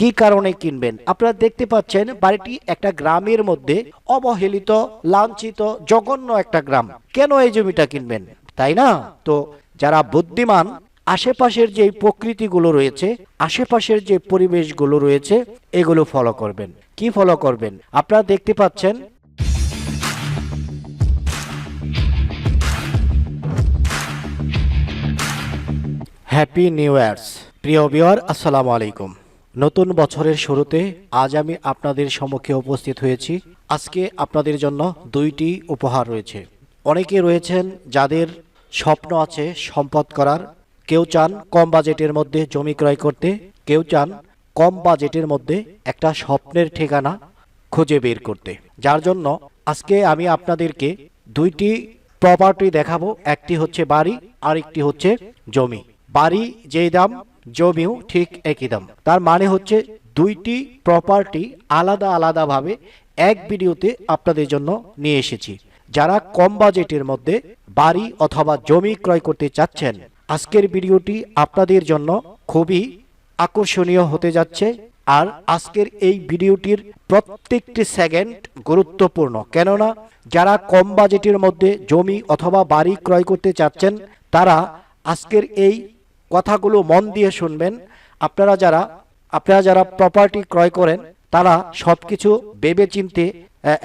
কি কারণে কিনবেন? আপনারা দেখতে পাচ্ছেন বাড়িটি একটা গ্রামের মধ্যে অবহেলিত, লাঞ্ছিত, জঘন্য একটা গ্রাম। কেন এই জমিটা কিনবেন? তাই না? তো যারা বুদ্ধিমান, আশেপাশের যে প্রকৃতিগুলো রয়েছে, আশেপাশের যে পরিবেশগুলো রয়েছে, এগুলো ফলো করবেন। কি ফলো করবেন? আপনারা দেখতে পাচ্ছেন হ্যাপি নিউ ইয়ার্স প্রিয় বিয়ার আসসালামু আলাইকুম। নতুন বছরের শুরুতে আজ আমি আপনাদের সম্মুখে উপস্থিত হয়েছি। আজকে আপনাদের জন্য দুইটি উপহার রয়েছে। অনেকে রয়েছেন যাদের স্বপ্ন আছে সম্পদ করার। কেউ চান কম বাজেটের মধ্যে জমি ক্রয় করতে, কেউ চান কম বাজেটের মধ্যে একটা স্বপ্নের ঠিকানা খুঁজে বের করতে। যার জন্য আজকে আমি আপনাদেরকে দুইটি প্রপার্টি দেখাবো। একটি হচ্ছে বাড়ি আর একটি হচ্ছে জমি। বাড়ি যেই দাম জমিও ঠিক একই দাম। তার মানে হচ্ছে দুইটি প্রপার্টি আলাদা আলাদাভাবে এক ভিডিওতে আপনাদের জন্য নিয়ে এসেছি। যারা কম বাজেটের মধ্যে বাড়ি অথবা জমি ক্রয় করতে চাচ্ছেন, আজকের ভিডিওটি আপনাদের জন্য খুবই আকর্ষণীয় হতে যাচ্ছে আর আজকের এই ভিডিওটির প্রত্যেকটি সেকেন্ড গুরুত্বপূর্ণ। কেননা যারা কম বাজেটের মধ্যে জমি অথবা বাড়ি ক্রয় করতে চাচ্ছেন, তারা আজকের এই কথাগুলো মন দিয়ে শুনবেন। আপনারা যারা আপনারা যারা প্রপার্টি ক্রয় করেন, তারা সবকিছু ভেবে চিনতে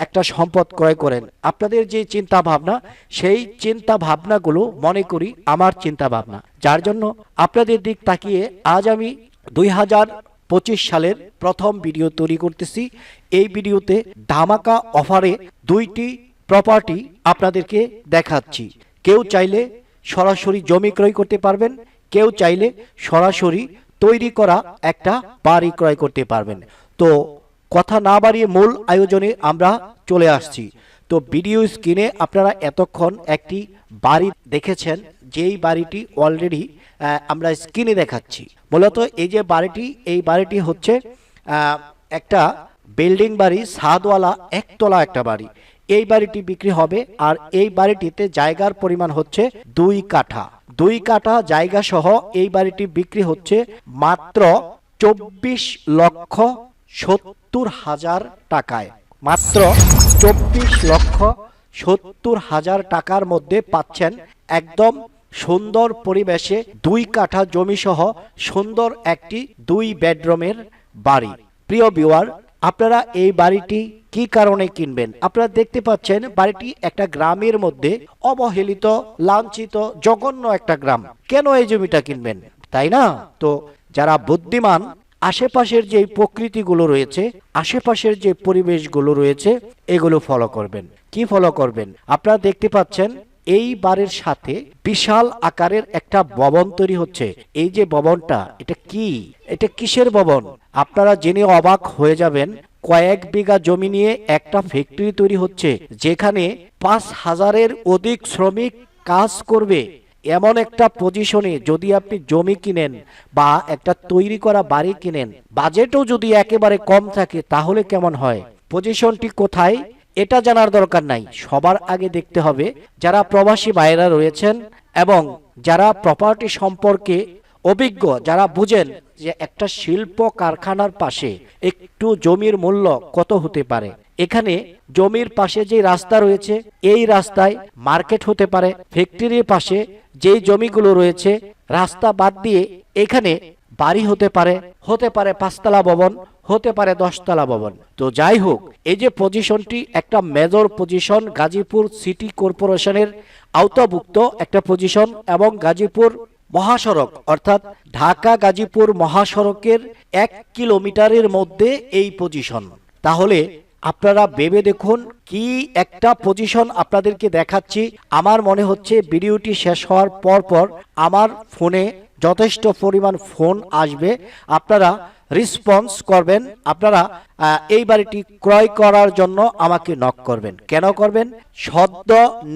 একটা সম্পদ ক্রয় করেন। আপনাদের যে চিন্তা ভাবনা সেই চিন্তা ভাবনাগুলো মনে করি আমার চিন্তা ভাবনা যার জন্য আপনাদের দিক তাকিয়ে আজ আমি দুই হাজার পঁচিশ সালের প্রথম ভিডিও তৈরি করতেছি। এই ভিডিওতে ধামাকা অফারে দুইটি প্রপার্টি আপনাদেরকে দেখাচ্ছি। কেউ চাইলে সরাসরি জমি ক্রয় করতে পারবেন কেউ চাইলে সরাসরি তৈরি করা একটা বাড়ি ক্রয় করতে পারবেন। তো কথা না বাড়িয়ে মূল আয়োজনে আমরা চলে আসছি। তো ভিডিও স্ক্রিনে আপনারা এতক্ষণ একটি বাড়ি দেখেছেন, যেই বাড়িটি অলরেডি আমরা স্ক্রিনে দেখাচ্ছি। মূলত এই যে বাড়িটি, এই বাড়িটি হচ্ছে একটা বিল্ডিং বাড়ি সাদওয়ালা একতলা একটা বাড়ি। এই বাড়িটি বিক্রি হবে, আর এই বাড়িটিতে জায়গার পরিমাণ হচ্ছে দুই কাঠা। দুই কাঠা জায়গা সহ এই বাড়িটি বিক্রি হচ্ছে মাত্র চব্বিশ লক্ষ সত্তর হাজার টাকায়। মাত্র চব্বিশ লক্ষ সত্তর হাজার টাকার মধ্যে পাচ্ছেন একদম সুন্দর পরিবেশে দুই কাঠা জমি সহ সুন্দর একটি দুই বেডরুমের বাড়ি। প্রিয় বিওয়ার আপনারা এই বাড়িটি কি কারণে কিনবেন? আপনারা দেখতে পাচ্ছেন বাড়িটি একটা গ্রামের মধ্যে অবহেলিত, লাঞ্ছিত, জঘন্য একটা গ্রাম। কেন এই জমিটা কিনবেন? তাই না? তো যারা বুদ্ধিমান, আশেপাশের যে প্রকৃতিগুলো রয়েছে, আশেপাশের যে পরিবেশগুলো রয়েছে, এগুলো ফলো করবেন। কি ফলো করবেন? আপনারা দেখতে পাচ্ছেন এই বারের সাথে বিশাল আকারের একটা ভবন তৈরি হচ্ছে। এই যে ভবনটা, এটা কি? এটা কিসের ভবন? আপনারা জেনে অবাক হয়ে যাবেন, কয়েক বিঘা জমি নিয়ে একটা ফ্যাক্টরি তৈরি হচ্ছে, যেখানে পাঁচ হাজারের অধিক শ্রমিক কাজ করবে। এমন একটা পজিশনে যদি আপনি জমি কিনেন বা একটা তৈরি করা বাড়ি কিনেন বাজেটও যদি একেবারে কম থাকে, তাহলে কেমন হয়? পজিশনটি কোথায়? এটা জানার দরকার নাই। সবার আগে দেখতে হবে যারা প্রবাসী ভাইয়েরা রয়েছেন এবং যারা প্রপার্টি সম্পর্কে অভিজ্ঞ, যারা বুঝেন যে একটা শিল্প কারখানার পাশে একটু জমির মূল্য কত হতে পারে। এখানে জমির পাশে যে রাস্তা রয়েছে, এই রাস্তায় মার্কেট হতে পারে। ফ্যাক্টরির পাশে যেই জমিগুলো রয়েছে, রাস্তা বাদ দিয়ে এখানে বাড়ি হতে পারে হতে পারে পাঁচতলা ভবন হতে পারে দশতলা ভবন। তো যাই হোক, এই যে পজিশনটি একটা মেজর পজিশন গাজীপুর সিটি কর্পোরেশনের আওতাভুক্ত একটা পজিশন এবং গাজীপুর মহাসড়ক, অর্থাৎ ঢাকা গাজীপুর মহাসড়কের এক কিলোমিটারের মধ্যে এই পজিশন তাহলে আপনারা ভেবে দেখুন কি একটা পজিশন আপনাদেরকে দেখাচ্ছি। আমার মনে হচ্ছে ভিডিওটি শেষ হওয়ার পর পর আমার ফোনে যথেষ্ট পরিমাণ ফোন আসবে। আপনারা রেসপন্স করবেন, আপনারা এই বাড়িটি ক্রয় করার জন্য আমাকে নক করবেন। কেন করবেন? সদ্য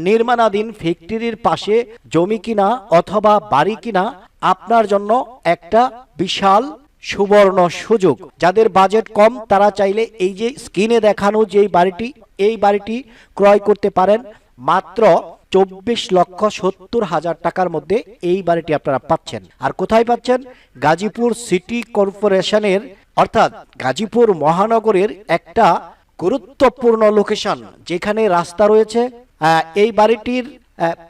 নির্মাণাধীন ফ্যাক্টরির পাশে জমি কিনা অথবা বাড়ি কিনা আপনার জন্য একটা বিশাল সুবর্ণ সুযোগ। যাদের বাজেট কম, তারা চাইলে এই যে স্ক্রিনে দেখানো যে বাড়িটি, এই বাড়িটি ক্রয় করতে পারেন। মাত্র চব্বিশ লক্ষ সত্তর হাজার টাকার মধ্যে এই বাড়িটি আপনারা পাচ্ছেন। আর কোথায় পাচ্ছেন? গাজীপুর সিটি কর্পোরেশনের, অর্থাৎ গাজীপুর মহানগরের একটা গুরুত্বপূর্ণ লোকেশন যেখানে রাস্তা রয়েছে। এই বাড়িটির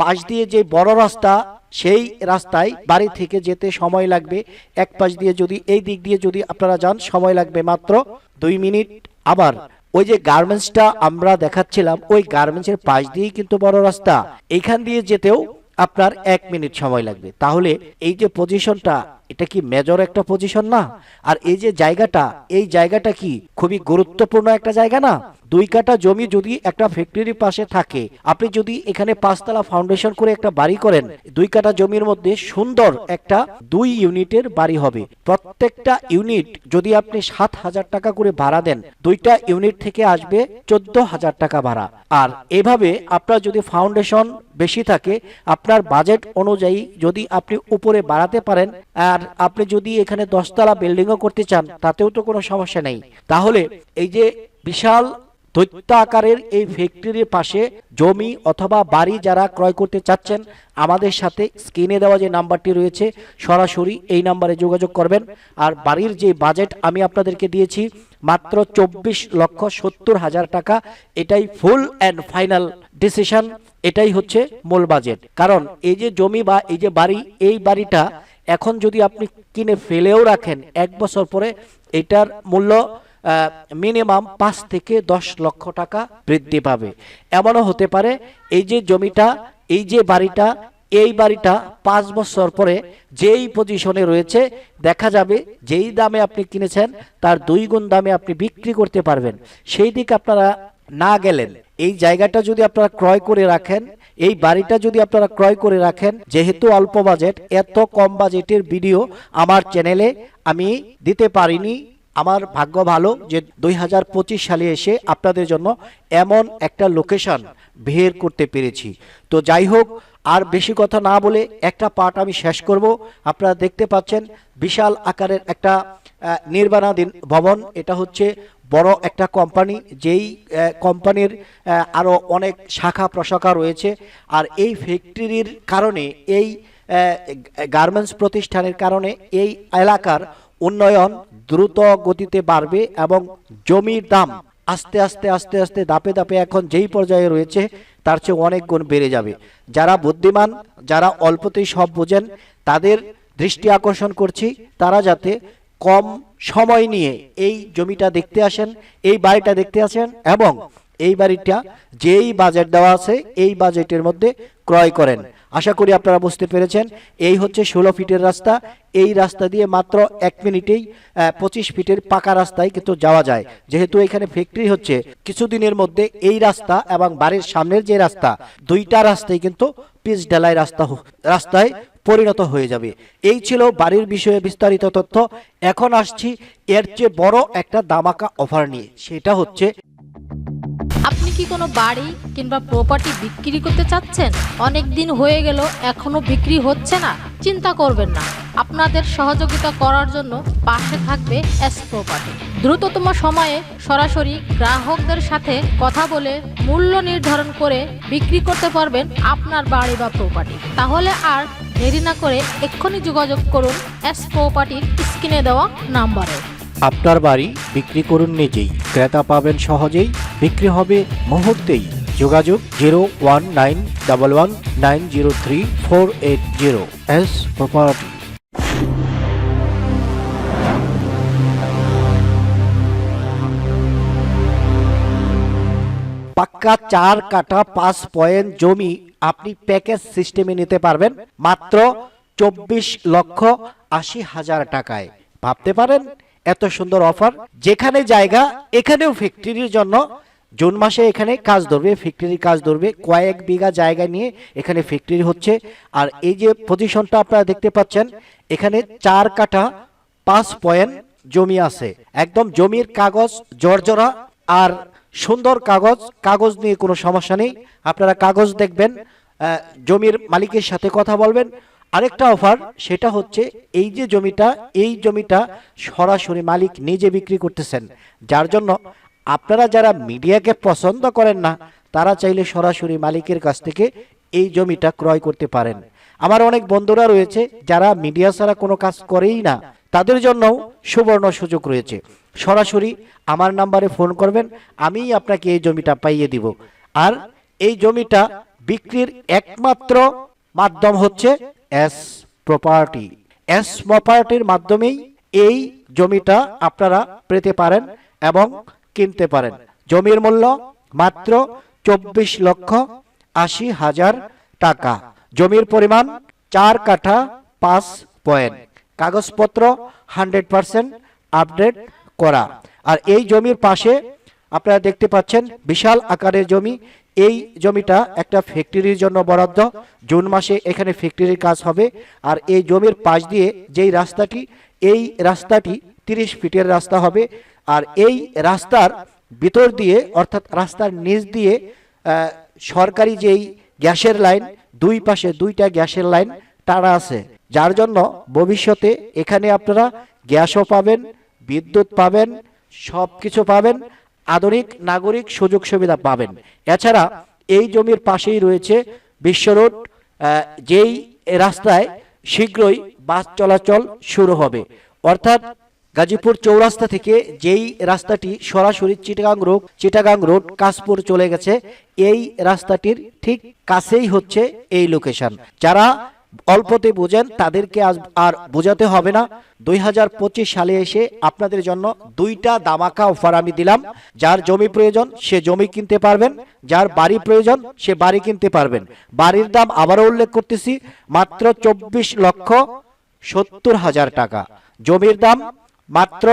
পাশ দিয়ে যে বড় রাস্তা, সেই রাস্তায় বাড়ি থেকে যেতে সময় লাগবে। এক পাশ দিয়ে যদি, এই দিক দিয়ে যদি আপনারা যান, সময় লাগবে মাত্র দুই মিনিট। আবার ওই যে গার্মেন্টসটা আমরা দেখাচ্ছিলাম, ওই গার্মেন্টসের পাশ দিয়েই কিন্তু বড় রাস্তা। এখান দিয়ে যেতেও আপনার এক মিনিট সময় লাগবে। তাহলে এই যে পজিশনটা এটা কি মেজর একটা পজিশন না? আর এই যে জায়গাটা, এই জায়গাটা কি খুবই গুরুত্বপূর্ণ একটা জায়গা না? দুই কাটা জমি যদি একটা ফ্যাক্টরির পাশে থাকে, আপনি যদি এখানে পাঁচতলা ফাউন্ডেশন করে একটা বাড়ি করেন, দুই কাটা জমির মধ্যে সুন্দর একটা দুই ইউনিটের বাড়ি হবে। প্রত্যেকটা ইউনিট যদি আপনি সাত হাজার টাকা করে ভাড়া দেন, দুইটা ইউনিট থেকে আসবে চোদ্দ হাজার টাকা ভাড়া। আর এভাবে আপনার যদি ফাউন্ডেশন বেশি থাকে, আপনার বাজেট অনুযায়ী যদি আপনি উপরে বাড়াতে পারেন, আর আপনি যদি এখানে দশতলা বিল্ডিংও করতে চান, তাতেও তো কোনো সমস্যা নেই। তাহলে এই যে বিশাল দৈত্য আকারের এই ফ্যাক্টরির পাশে জমি অথবা বাড়ি যারা ক্রয় করতে চাচ্ছেন, আমাদের সাথে স্ক্রিনে দেওয়া যে নাম্বারটি রয়েছে, সরাসরি এই নাম্বারে যোগাযোগ করবেন। আর বাড়ির যে বাজেট আমি আপনাদেরকে দিয়েছি, মাত্র চব্বিশ লক্ষ সত্তর হাজার টাকা, এটাই ফুল অ্যান্ড ফাইনাল ডিসিশন, এটাই হচ্ছে মূল বাজেট। কারণ এই যে জমি বা এই যে বাড়ি, এই বাড়িটা এখন যদি আপনি কিনে ফেলেও রাখেন, এক বছর পরে এটার মূল্য মিনিমাম পাঁচ থেকে দশ লক্ষ টাকা বৃদ্ধি পাবে। এমনও হতে পারে, এই যে জমিটা, এই যে বাড়িটা, এই বাড়িটা পাঁচ বছর পরে যেই পজিশনে রয়েছে, দেখা যাবে যেই দামে আপনি কিনেছেন, তার দুই গুণ দামে আপনি বিক্রি করতে পারবেন। সেই দিকে আপনারা না গেলেন। এই জায়গাটা যদি আপনারা ক্রয় করে রাখেন, এই বাড়িটা যদি আপনারা ক্রয় করে রাখেন, যেহেতু অল্প বাজেট, এত কম বাজেটের ভিডিও আমার চ্যানেলে আমি দিতে পারিনি। আমার ভাগ্য ভালো যে দুই হাজার পঁচিশ সালে এসে আপনাদের জন্য এমন একটা লোকেশন বের করতে পেরেছি। তো যাই হোক, আর বেশি কথা না বলে একটা পার্ট আমি শেষ করব। আপনারা দেখতে পাচ্ছেন বিশাল আকারের একটা নির্মাণাধীন ভবন। এটা হচ্ছে বড় একটা কোম্পানি যেই কোম্পানির আরও অনেক শাখা প্রশাখা রয়েছে। আর এই ফ্যাক্টরির কারণে, এই গার্মেন্টস প্রতিষ্ঠানের কারণে এই এলাকার উন্নয়ন দ্রুত গতিতে বাড়বে এবং জমির দাম আস্তে আস্তে আস্তে আস্তে দাপে দাপে এখন যেই পর্যায়ে রয়েছে, তার চেয়ে অনেক গুণ বেড়ে যাবে। যারা বুদ্ধিমান, যারা অল্পতেই সব বোঝেন, তাদের দৃষ্টি আকর্ষণ করছি, তারা যাতে কম সময় নিয়ে এই জমিটা দেখতে আসেন, এই বাড়িটা দেখতে আসেন এবং এই বাড়িটা যেই বাজেট দেওয়া আছে, এই বাজেটের মধ্যে ক্রয় করেন। আশা করি আপনারা বুঝতে পেরেছেন, এই হচ্ছে ষোলো ফিটের রাস্তা। এই রাস্তা দিয়ে মাত্র এক মিনিটেই পঁচিশ ফিটের পাকা রাস্তায় কিন্তু যাওয়া যায়। যেহেতু এখানে ফ্যাক্টরি হচ্ছে, কিছুদিনের মধ্যে এই রাস্তা এবং বাড়ির সামনের যে রাস্তা, দুইটা রাস্তায় কিন্তু পিচ ঢালাই রাস্তা রাস্তায় পরিণত হয়ে যাবে। এই ছিল বাড়ির বিষয়ে বিস্তারিত তথ্য। এখন আসছি, এর চেয়ে বড় একটা দামাকা অফার নিয়ে। সেটা হচ্ছে কি কোনো বাড়ি কিংবা প্রপার্টি বিক্রি করতে চাচ্ছেন? অনেক দিন হয়ে গেল, এখনও বিক্রি হচ্ছে না। চিন্তা করবেন না। আপনাদের সহযোগিতা করার জন্য পাশে থাকবে এস প্রপার্টি দ্রুততম সময়ে সরাসরি গ্রাহকদের সাথে কথা বলে মূল্য নির্ধারণ করে বিক্রি করতে পারবেন আপনার বাড়ি বা প্রপার্টি তাহলে আর দেরি না করে এক্ষুনি যোগাযোগ করুন এস প্রপার্টির স্ক্রিনে দেওয়া নাম্বারে। আপনার বাড়ি বিক্রি করুন নিজেই। ক্রেতা পাবেন সহজেই। বিক্রি হবে মুহূর্তেই। যোগাযোগ zero one nine double one nine zero three four eight zero. S property. পাক্কা চার কাটা পাঁচ পয়েন্ট জমি আপনি প্যাকেজ সিস্টেমে নিতে পারবেন মাত্র চব্বিশ লক্ষ আশি হাজার টাকায়। ভাবতে পারেন, এত সুন্দর অফার, যেখানে জায়গা, এখানেও ফ্যাক্টরির জন্য জুন মাসে এখানে কাজ ধরবে ফ্যাক্টরির কাজ ধরবে, কয়েক বিঘা জায়গা নিয়ে এখানে ফ্যাক্টরি হচ্ছে। আর এই যে পজিশনটা আপনারা দেখতে পাচ্ছেন, এখানে চার কাঠা, পাঁচ পয়েন্ট জমি আছে। একদম জমির কাগজ, জর্জরা আর সুন্দর কাগজ কাগজ নিয়ে কোনো সমস্যা নেই। আপনারা কাগজ দেখবেন জমির মালিকের সাথে কথা বলবেন। আরেকটা অফার সেটা হচ্ছে এই যে জমিটা, এই জমিটা সরাসরি মালিক নিজে বিক্রি করতেছেন। যার জন্য আপনারা যারা মিডিয়াকে পছন্দ করেন না, তারা চাইলে সরাসরি মালিকের কাছ থেকে এই জমিটা ক্রয় করতে পারেন। আমার অনেক বন্ধুরা রয়েছে, যারা মিডিয়া ছাড়া কোনো কাজ করেই না, তাদের জন্যও সুবর্ণ সুযোগ রয়েছে। সরাসরি আমার নাম্বারে ফোন করবেন আমিই আপনাকে এই জমিটা পাইয়ে দিব। আর এই জমিটা বিক্রির একমাত্র মাধ্যম হচ্ছে এস প্রপার্টি। এস প্রপার্টির মাধ্যমেই এই জমিটা আপনারা পেতে পারেন এবং কিনতে পারেন। জমির মূল্য মাত্র চব্বিশ লক্ষ আশি হাজার টাকা। জমির পরিমাণ চার কাঠা পাঁচ পয়েন্ট। কাগজপত্র হান্ড্রেড পার্সেন্ট আপডেট করা। আর এই জমির পাশে আপনারা দেখতে পাচ্ছেন বিশাল আকারের জমি। এই জমিটা একটা ফ্যাক্টরির জন্য বরাদ্দ। জুন মাসে এখানে ফ্যাক্টরির কাজ হবে। আর এই জমির পাশ দিয়ে যেই রাস্তাটি, এই রাস্তাটি তিরিশ ফিটের রাস্তা হবে। আর এই রাস্তার ভিতর দিয়ে, অর্থাৎ রাস্তার নিচ দিয়ে সরকারি যেই গ্যাসের লাইন, দুই পাশে দুইটা গ্যাসের লাইন টানা আছে। যার জন্য ভবিষ্যতে এখানে আপনারা গ্যাসও পাবেন, বিদ্যুৎ পাবেন সব কিছু পাবেন, আধুনিক নাগরিক সুযোগ সুবিধা পাবেন। এছাড়া এই জমির পাশেই রয়েছে বিশ্ব রোড যেই রাস্তায় শীঘ্রই বাস চলাচল শুরু হবে। অর্থাৎ গাজীপুর চৌরাস্তা থেকে যেই রাস্তাটি সরাসরি চিটাগাং রোড চিটাগাং রোড, কাশপুর চলে গেছে, এই রাস্তাটির ঠিক কাছেই হচ্ছে এই লোকেশন যারা অল্পতে বোঝেন, তাদেরকে আজ আর বোঝাতে হবে না। দুই হাজার পঁচিশ সালে এসে আপনাদের জন্য দুইটা দামাকা অফার আমি দিলাম। যার জমি প্রয়োজন, সে জমি কিনতে পারবেন। যার বাড়ি প্রয়োজন, সে বাড়ি কিনতে পারবেন। বাড়ির দাম আবারও উল্লেখ করতেছি, মাত্র চব্বিশ লক্ষ সত্তর হাজার টাকা। জমির দাম মাত্র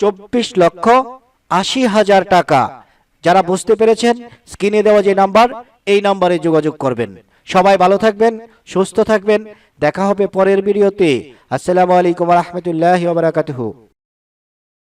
চব্বিশ লক্ষ আশি হাজার টাকা। যারা বুঝতে পেরেছেন, স্ক্রিনে দেওয়া যে নাম্বার, এই নাম্বারে যোগাযোগ করবেন। সবাই ভালো থাকবেন, সুস্থ থাকবেন। দেখা হবে পরের ভিডিওতে। আসসালামু আলাইকুম রহমতুল্লাহ বারাকাতুহু।